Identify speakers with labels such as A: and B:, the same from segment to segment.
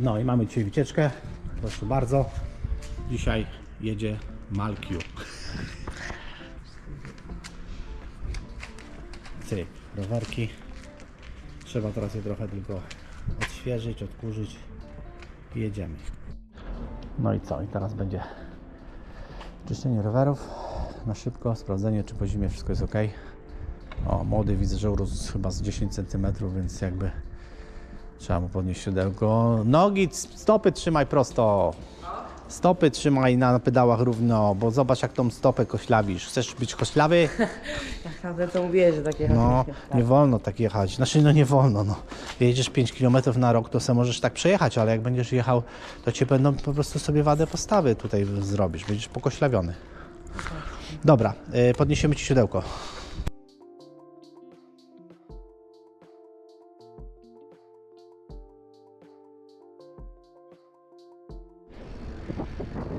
A: No i mamy dzisiaj wycieczkę. Proszę bardzo. Dzisiaj jedzie Malkiu. Cyk, rowerki. Trzeba teraz je trochę tylko odświeżyć, odkurzyć i jedziemy. No i co? I teraz będzie czyszczenie rowerów na szybko, sprawdzenie czy po zimie wszystko jest ok. O, młody widzę, że urósł chyba z 10 cm, więc jakby trzeba mu podnieść siodełko. Nogi, stopy trzymaj prosto. Stopy trzymaj na pedałach równo, bo zobacz jak tą stopę koślawisz. Chcesz być koślawy?
B: Tak naprawdę to mówię, że takie
A: No, nie wolno tak jechać. Znaczy, no nie wolno, no. Jedziesz 5 km na rok, to sobie możesz tak przejechać, ale jak będziesz jechał, to cię będą po prostu sobie wadę postawy tutaj zrobisz. Będziesz pokoślawiony. Dobra, y, podniesiemy ci siodełko.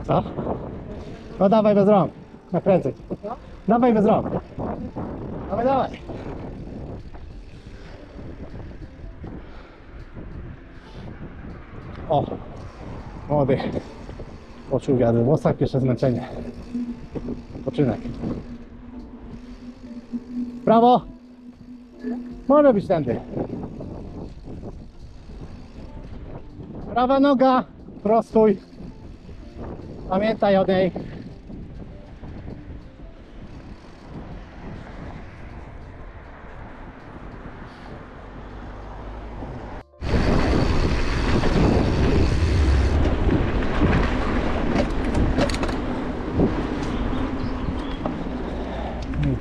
A: Co? No dawaj bez rąk. Dawaj bez rąk. Dawaj, dawaj. O, młody. Poczuł wiatr w włosach, pierwsze zmęczenie. Poczynek. Prawo. Może być tędy. Prawa noga. Prostuj. Pamiętaj o niej.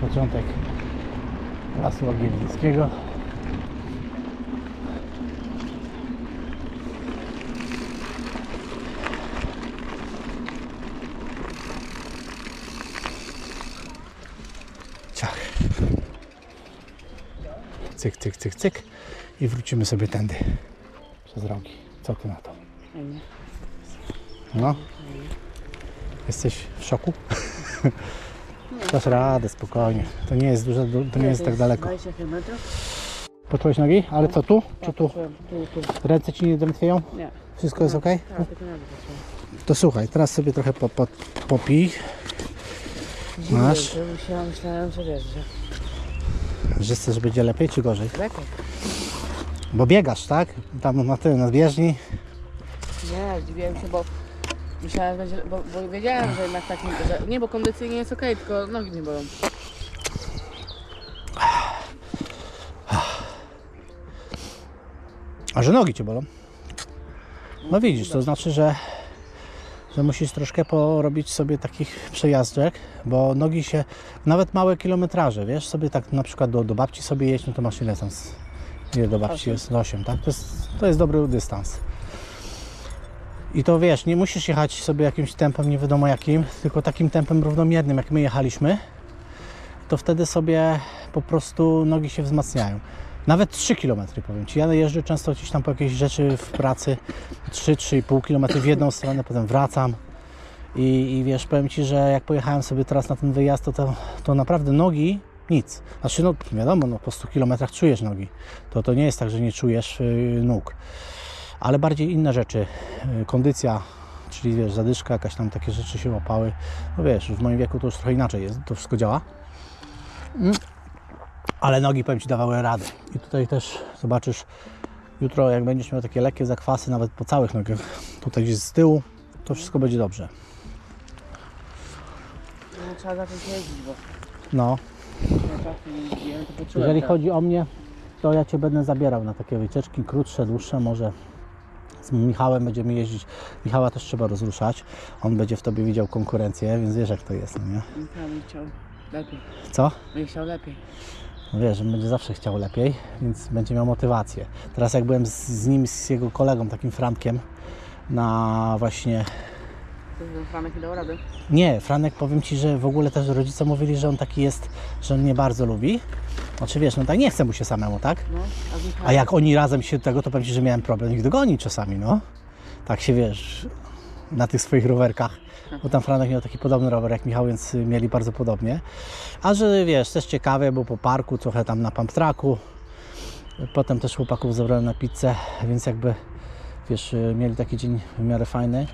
A: Początek lasu Ogiewnickiego. Ciach. Cyk, cyk, cyk, cyk. I wrócimy sobie tędy. Przez rogi. Co ty na to? No. Jesteś w szoku? Dasz radę, spokojnie. To nie jest dużo, to nie jest tak daleko.
B: 20 km?
A: Poczułeś nogi? Ale co tu? Czy tu? Ręce ci nie drętwieją?
B: Nie.
A: Wszystko jest ok?
B: Tak, dół poczułem.
A: To słuchaj, teraz sobie trochę po, po, popij, Masz?
B: Myślałem, że wiesz, że
A: że chcesz, że będzie lepiej czy gorzej?
B: lepiej.
A: Bo biegasz, tak? Tam na tym, na bieżni.
B: Nie, zdziwiłem się, bo myślałem, że będzie, bo, bo wiedziałem, że jednak tak nie, że, nie, bo kondycyjnie jest okej, tylko nogi mnie bolą.
A: A że nogi cię bolą? No widzisz, to znaczy, że, że musisz troszkę porobić sobie takich przejażdżek, bo nogi się, nawet małe kilometraże, wiesz, sobie tak na przykład do, do babci sobie jeść, no to masz ile tam, ile do babci
B: Osiem.
A: jest? 8, tak? To jest, to jest dobry dystans. I to wiesz, nie musisz jechać sobie jakimś tempem, nie wiadomo jakim, tylko takim tempem równomiernym, jak my jechaliśmy, to wtedy sobie po prostu nogi się wzmacniają. Nawet 3 km powiem Ci. Ja jeżdżę często gdzieś tam po jakieś rzeczy w pracy 3-3,5 km w jedną stronę, potem wracam. I, I wiesz, powiem Ci, że jak pojechałem sobie teraz na ten wyjazd, to, to, to naprawdę nogi nic. Znaczy, no wiadomo, no, po 100 km czujesz nogi. To, to nie jest tak, że nie czujesz yy, nóg. Ale bardziej inne rzeczy. Yy, kondycja, czyli wiesz, zadyszka, jakaś tam takie rzeczy się łapały. No wiesz, w moim wieku to już trochę inaczej jest, to wszystko działa. Ale nogi powiem Ci dawały radę. I tutaj też zobaczysz jutro, jak będziesz miał takie lekkie zakwasy, nawet po całych nogach, tutaj gdzieś z tyłu, to wszystko będzie dobrze.
B: No, trzeba zacząć jeździć, bo
A: No,
B: jeździłem, to poczułem.
A: jeżeli
B: tak.
A: chodzi o mnie, to ja Cię będę zabierał na takie wycieczki, krótsze, dłuższe, może z Michałem będziemy jeździć. Michała też trzeba rozruszać. On będzie w Tobie widział konkurencję, więc wiesz jak to jest, no nie?
B: Ja bym chciał lepiej.
A: Co?
B: Bym chciał lepiej.
A: No wiesz, że będzie zawsze chciał lepiej, więc będzie miał motywację. Teraz jak byłem z, z nim, z jego kolegą, takim Frankiem, na właśnie...
B: Franek nie dał rady.
A: Nie, Franek powiem Ci, że w ogóle też rodzice mówili, że on taki jest, że on mnie bardzo lubi. Znaczy wiesz, no tak nie chce mu się samemu, tak?
B: No, a.
A: A jak oni razem się tego, to powiem Ci, że miałem problem ich dogonić czasami, no. Tak się wiesz, na tych swoich rowerkach. Bo tam Franek miał taki podobny rower jak Michał, więc mieli bardzo podobnie. A że wiesz, też ciekawe, bo po parku, trochę tam na pump tracku. Potem też chłopaków zabrałem na pizzę, więc jakby wiesz, mieli taki dzień w miarę fajny.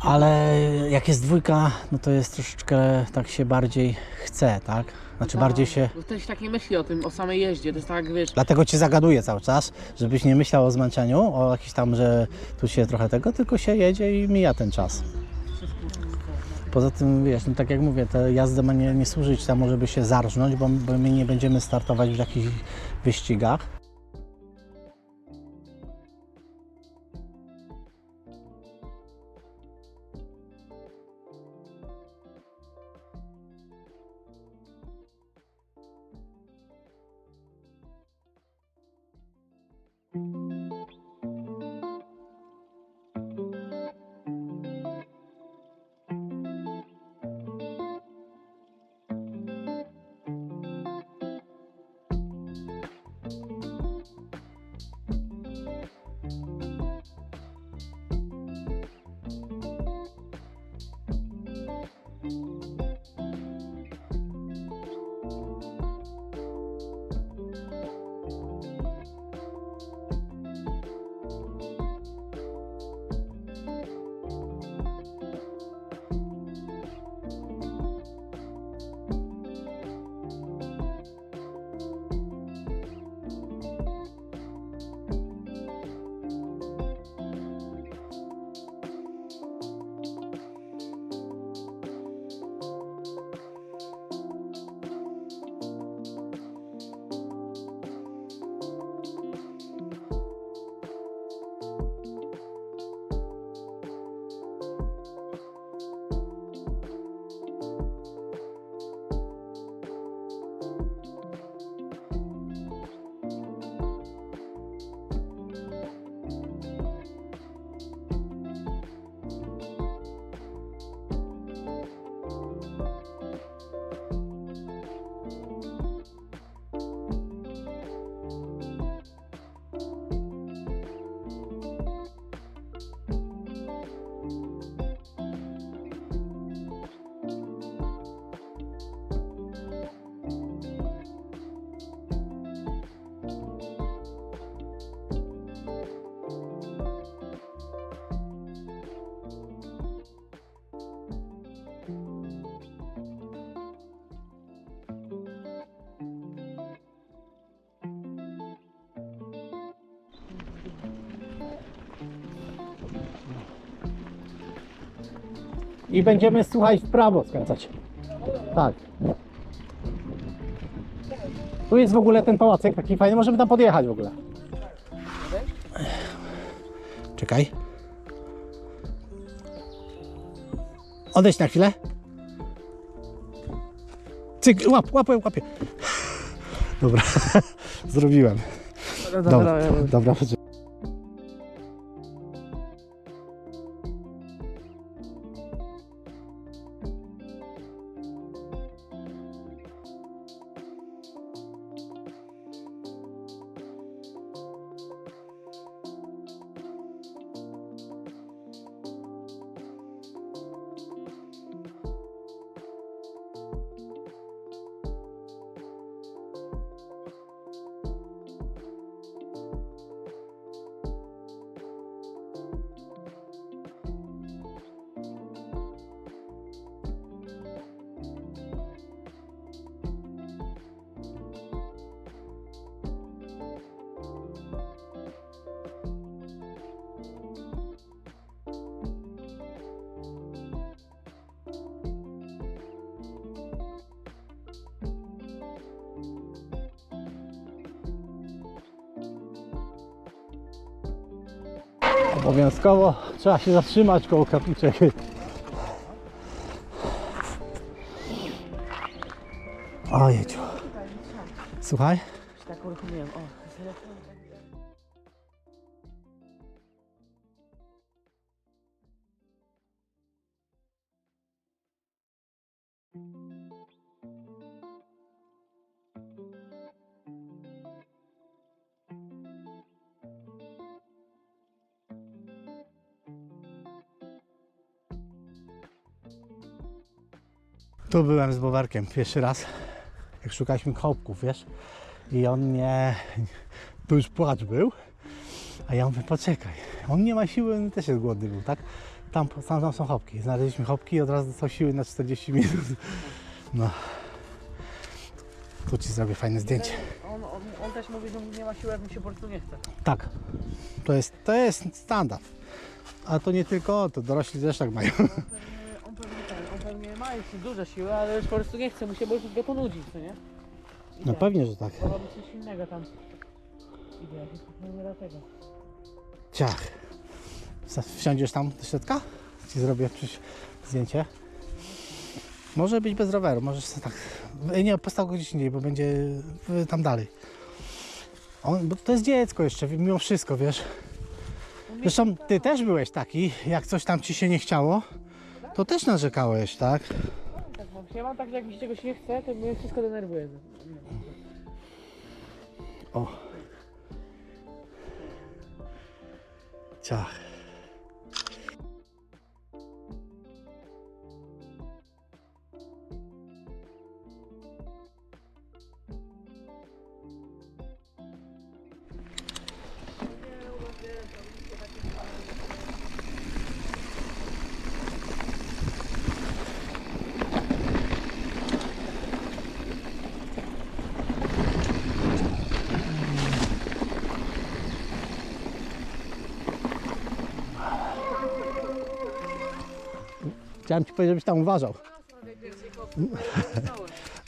A: Ale jak jest dwójka, no to jest troszeczkę tak się bardziej chce, tak? Znaczy bardziej się.
B: Bo ktoś tak nie myśli o tym, o samej jeździe. To jest tak, wiesz,
A: Dlatego cię zagaduję cały czas, żebyś nie myślał o zmęczeniu, o jakiś tam, że tu się trochę tego, tylko się jedzie i mija ten czas. Poza tym, wiesz, no tak jak mówię, ta jazda ma nie, nie służyć temu, żeby się zarżnąć, bo, bo my nie będziemy startować w jakichś wyścigach. I będziemy, słuchaj, w prawo skręcać. Tak. Tu jest w ogóle ten pałacek taki fajny, możemy tam podjechać w ogóle. Czekaj. Odejdź na chwilę. Cyk, łap, łapę, łapie. Dobra, zrobiłem. Dobra, dobra. Obowiązkowo trzeba się zatrzymać koło kapliczek. Ojeciu. Słuchaj,
B: tak uruchomiłem. O,
A: tu byłem z Bowarkiem pierwszy raz, jak szukaliśmy chałupków, wiesz. I on nie, to już płacz był, a ja mówię, poczekaj, on nie ma siły, on też jest głodny był, tak? Tam, tam, tam są chopki, znaleźliśmy chopki i od razu są siły na 40 minut. No. Tu Ci zrobię fajne zdjęcie.
B: On, on, on też mówi, że nie ma siły, jak mu się po prostu nie chce.
A: Tak, to jest, to jest standard. A to nie tylko to dorośli też tak mają.
B: On pewnie, on pewnie, ten, on jeszcze duże siły, ale już po prostu nie chce mu się, bo już go to nudzi, co nie?
A: No pewnie, że tak.
B: Robi coś innego tam. Idzie, jakiś numer tego.
A: Ciach. Wsiądziesz tam do środka? Ci zrobię zdjęcie. Może być bez roweru, możesz tak. Nie, postaw go gdzieś indziej, bo będzie tam dalej. On, bo to jest dziecko jeszcze, mimo wszystko, wiesz. Zresztą ty też byłeś taki, jak coś tam ci się nie chciało, to też narzekałeś, tak?
B: Tak mam. Ja mam tak, że jak mi się czegoś nie chce, to mnie wszystko denerwuje.
A: O. Ciach. Chciałem ci powiedzieć, żebyś tam uważał.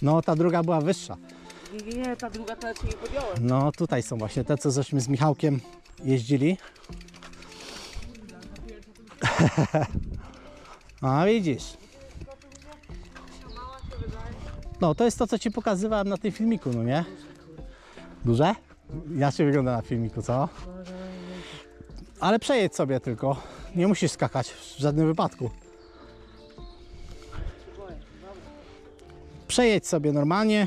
A: No, ta druga była wyższa.
B: Nie, ta druga to się nie podjąłem.
A: No, tutaj są właśnie te, co żeśmy z Michałkiem jeździli. A widzisz. No, to jest to, co ci pokazywałem na tym filmiku, no nie? Duże? Ja się wygląda na filmiku, co? Ale przejedź sobie tylko. Nie musisz skakać w żadnym wypadku. Przejedź sobie normalnie.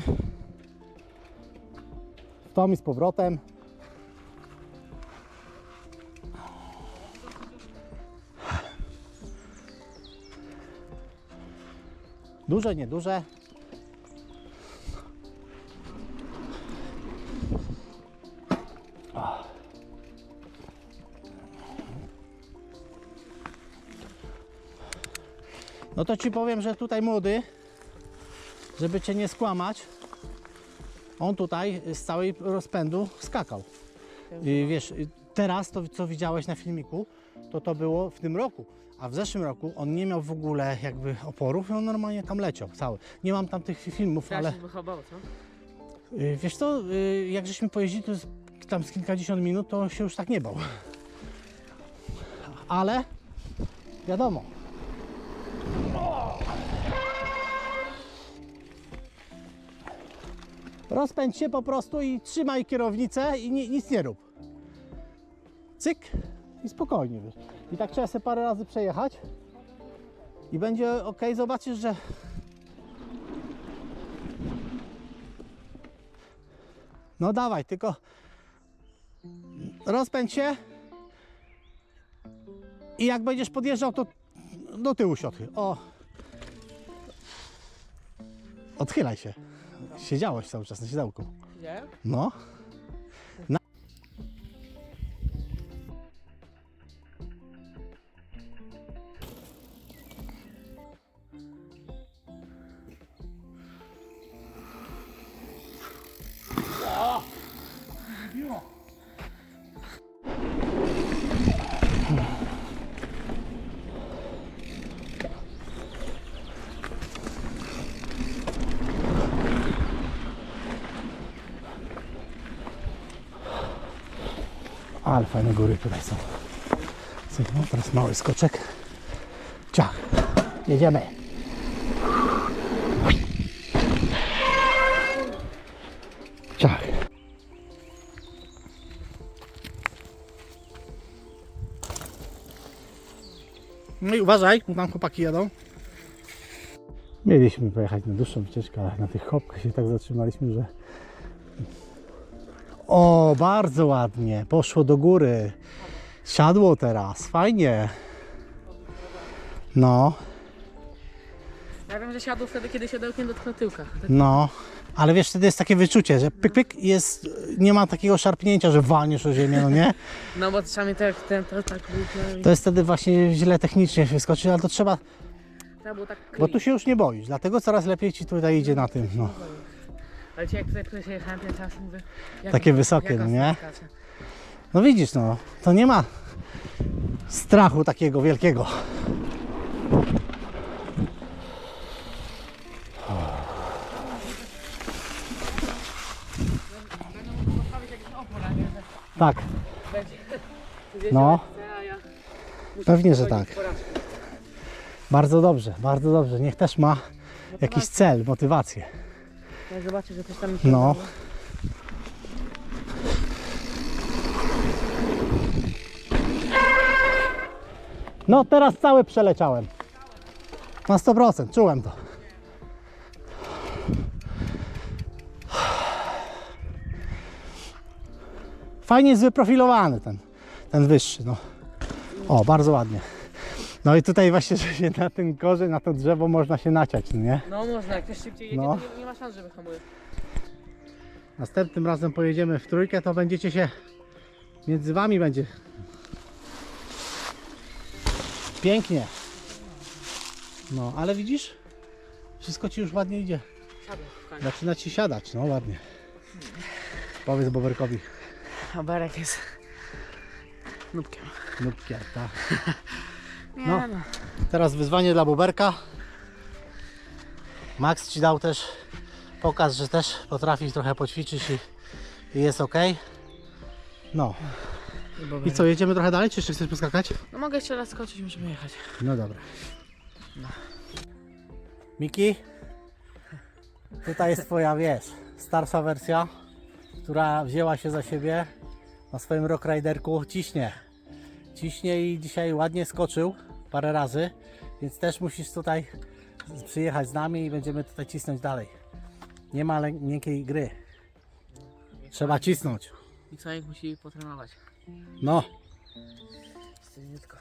A: W tom i z powrotem. Duże, nieduże. No to ci powiem, że tutaj młody, żeby cię nie skłamać, on tutaj z całej rozpędu skakał. I wiesz, teraz to co widziałeś na filmiku, to to było w tym roku. A w zeszłym roku on nie miał w ogóle jakby oporów i on normalnie tam leciał cały. Nie mam tam tych filmów, ale
B: Ale... wychował, co?
A: y, wiesz co, y, jak żeśmy pojeździli to z, tam z kilkadziesiąt minut, to się już tak nie bał. Ale wiadomo. Rozpędź się po prostu i trzymaj kierownicę i ni- nic nie rób. Cyk i spokojnie. I tak trzeba sobie parę razy przejechać i będzie ok. Zobaczysz, że No dawaj, tylko rozpędź się i jak będziesz podjeżdżał, to do tyłu się odchyl. O! Odchylaj się. Siedziałeś cały czas na siedełku.
B: Widziałem?
A: No. Góry tutaj są. Cyk, No, teraz mały skoczek. Ciach. Jedziemy. Ciach. No i uważaj, bo tam chłopaki jadą. Mieliśmy pojechać na dłuższą wycieczkę, ale na tych chopkach się tak zatrzymaliśmy, że o, bardzo ładnie. Poszło do góry. Siadło teraz. Fajnie. No,
B: Ja wiem, że siadł wtedy, kiedy siodełkiem dotknął tyłka.
A: no. Ale wiesz, wtedy jest takie wyczucie, że pyk, pyk jest, nie ma takiego szarpnięcia, że walniesz o ziemię, no nie?
B: No bo czasami tak ten, to tak
A: To jest wtedy właśnie źle technicznie wyskoczyć, ale to trzeba,
B: to było tak
A: bo tu się już nie boisz, dlatego coraz lepiej ci tutaj idzie na tym, no.
B: Ale ci jak tutaj się jechałem ten czas, mówię... jak-
A: Takie wysokie, no nie? No widzisz, no, to nie ma strachu takiego wielkiego.
B: Postawić jakiś opór, a nie, że
A: Tak,
B: będzie...
A: No.
B: Chce, a ja muszę
A: Pewnie, że tak.
B: porażkę.
A: bardzo dobrze, bardzo dobrze. Niech też ma jakiś cel, motywację.
B: Jak zobaczę, że coś tam mi się
A: No.
B: udało.
A: No teraz cały przeleciałem. Na 100%, czułem to. Fajnie jest wyprofilowany ten, ten wyższy, no. O, bardzo ładnie. No i tutaj właśnie, że się na ten korzeń, na to drzewo można się naciać, no nie?
B: No można, jak ktoś szybciej jedzie,
A: No.
B: to nie, nie ma szans, żeby hamuje.
A: Następnym razem pojedziemy w trójkę, to będziecie się między wami będzie pięknie. No, ale widzisz? Wszystko ci już ładnie idzie.
B: Siadłem w końcu.
A: Zaczyna ci siadać, no ładnie. Powiedz Boberkowi,
B: A Berek jest nubkiem.
A: tak. No.
B: no.
A: Teraz wyzwanie dla Boberka. Max ci dał też pokaz, że też potrafisz trochę poćwiczyć i, i jest ok. No. I co, jedziemy trochę dalej, czy jeszcze chcesz poskakać?
B: No mogę jeszcze raz skoczyć, musimy jechać.
A: No dobra. Miki, tutaj jest twoja, wiesz, starsza wersja, która wzięła się za siebie na swoim Rock Riderku. Ciśnie. Ciśnie i dzisiaj ładnie skoczył parę razy, więc też musisz tutaj przyjechać z nami i będziemy tutaj cisnąć dalej. Nie ma miękkiej gry. Trzeba cisnąć.
B: I Sonic musi potrenować.
A: No.
B: Sztywniutko.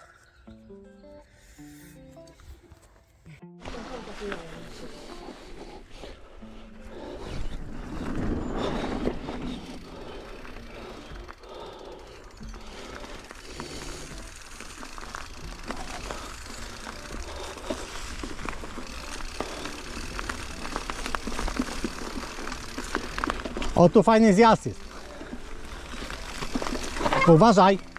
A: O, tu fajny zjazd jest. Uważaj.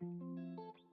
A: Thank you.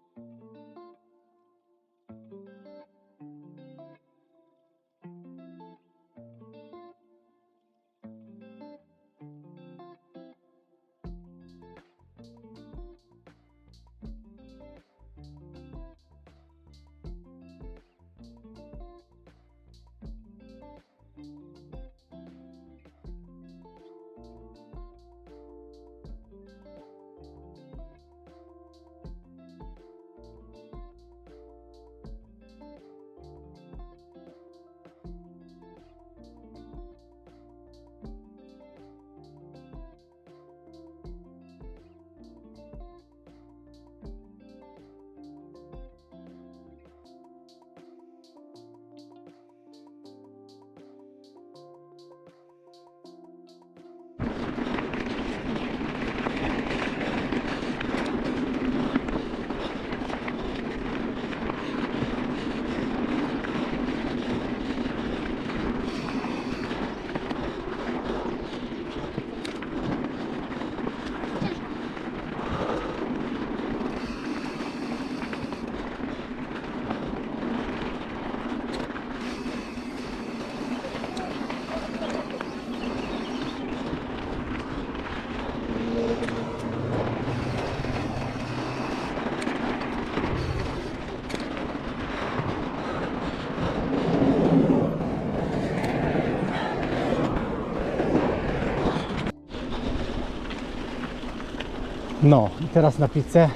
A: No i teraz na pizzę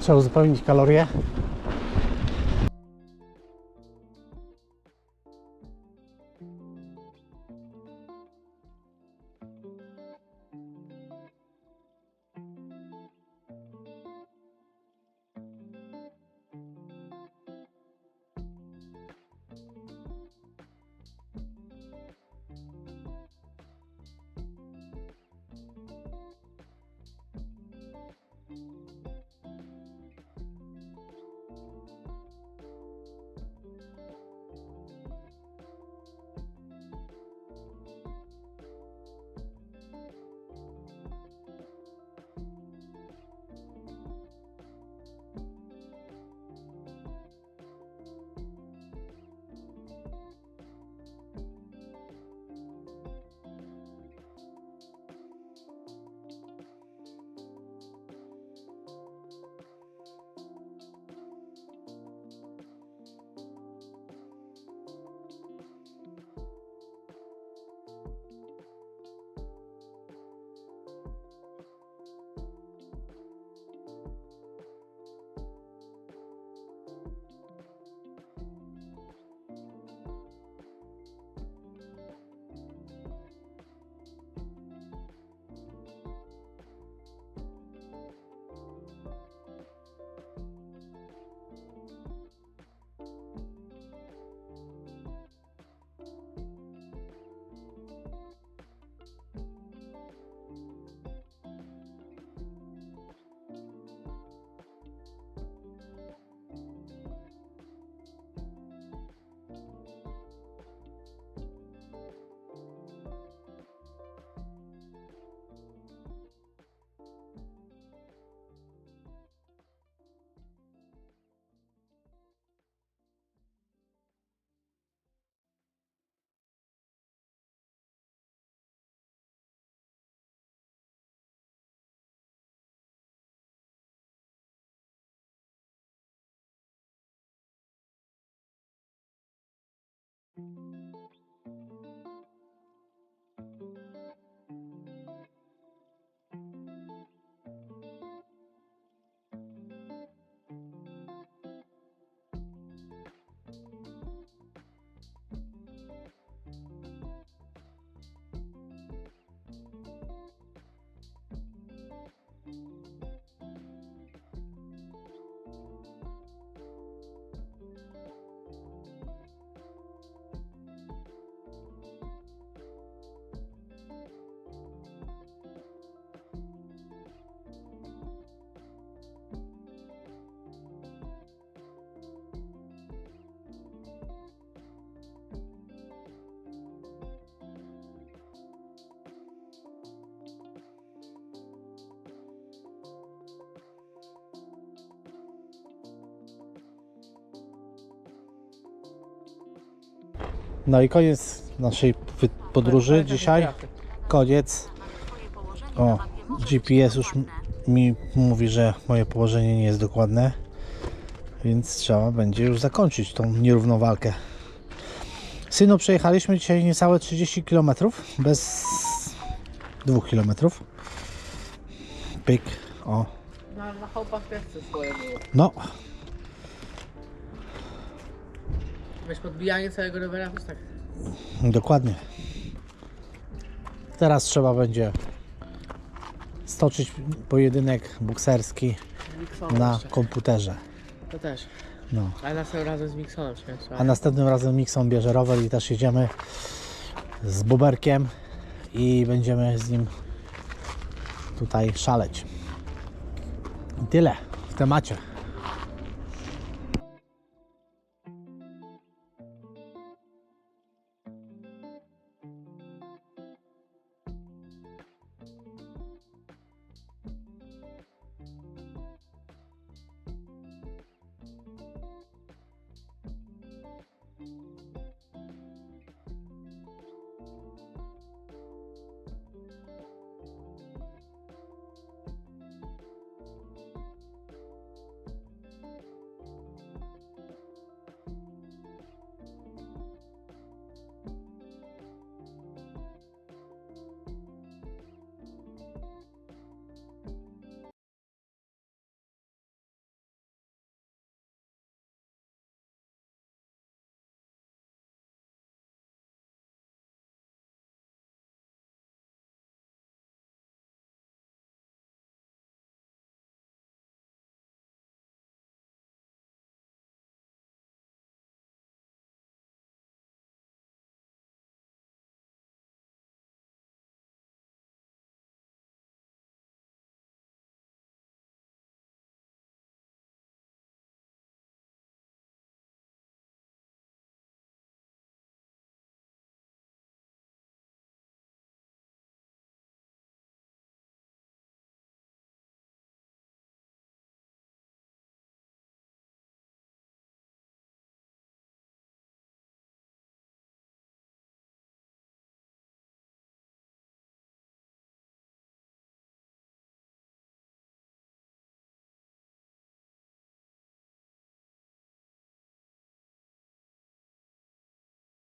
A: trzeba uzupełnić kalorie. Thank you. No i koniec naszej podróży dzisiaj. Koniec. O, GPS już mi mówi, że moje położenie nie jest dokładne, więc trzeba będzie już zakończyć tą nierównowalkę. Synu, przejechaliśmy dzisiaj niecałe 30 km bez 2 km. Pyk, o,
B: Na, na chałupach też coś swoje było.
A: no,
B: Wiesz, podbijanie całego rowera to jest tak.
A: dokładnie. Teraz trzeba będzie stoczyć pojedynek bukserski
B: Miksonem
A: na
B: jeszcze.
A: komputerze.
B: To też.
A: No.
B: Ale następnym razem z Miksonem się
A: A następnym razem Mixon bierze rower i też jedziemy z Buberkiem i będziemy z nim tutaj szaleć. I tyle w temacie.